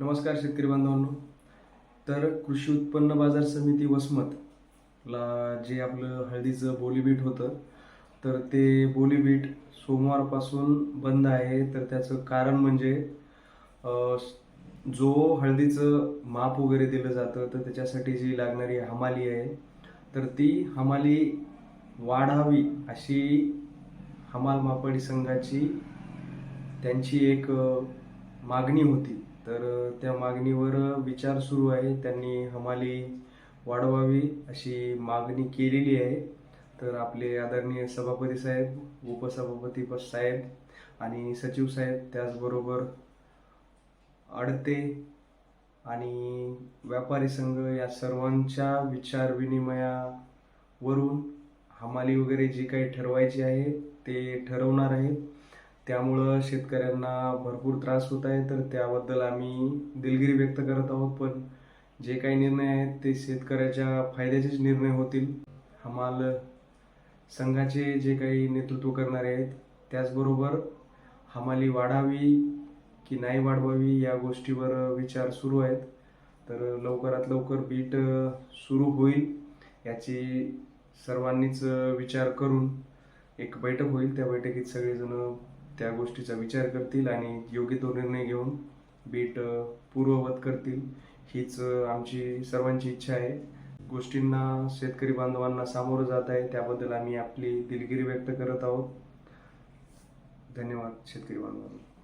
नमस्कार शेतकरी बांधवांनो. तर कृषी उत्पन्न बाजार समिती वसमतला जे आपलं हळदीचं बोलीबीट होतं तर ते बोलीबीट सोमवारपासून बंद आहे. तर त्याचं कारण म्हणजे जो हळदीचं माप वगैरे दिलं जातं तर त्याच्यासाठी जी लागणारी हमाली आहे तर ती हमाली वाढावी अशी हमाल मापडी संघाची त्यांची एक मागणी होती. तर त्या मागणीवर विचार सुरू आहे. त्यांनी हमाली वाढवावी अशी मागणी केलेली आहे. तर आपले आदरणीय सभापती साहेब उपसभापती साहेब आणि सचिव साहेब त्याचबरोबर अडते आणि व्यापारी संघ या सर्वांच्या विचार विनिमयावरून हमाली वगैरे जी काही ठरवायची आहे ते ठरवणार आहे त्यामुळं शेतकऱ्यांना भरपूर त्रास होत आहे तर त्याबद्दल आम्ही दिलगिरी व्यक्त करत आहोत. पण जे काही निर्णय आहेत ते शेतकऱ्याच्या फायद्याचेच निर्णय होतील. हमाल संघाचे जे काही नेतृत्व करणारे आहेत त्याचबरोबर हमाली वाढावी की नाही वाढवावी या गोष्टीवर विचार सुरू आहेत. तर लवकरात लवकर बीट सुरू होईल याची सर्वांनीच विचार करून एक बैठक होईल. त्या बैठकीत सगळेजण त्या गोष्टीचा विचार करतील आणि योग्य तो निर्णय घेऊन बीट पूर्ववत करतील. हीच आमची सर्वांची इच्छा आहे. गोष्टींना शेतकरी बांधवांना सामोरं जात आहे. त्याबद्दल आम्ही आपली दिलगिरी व्यक्त करत आहोत. धन्यवाद शेतकरी बांधवांना.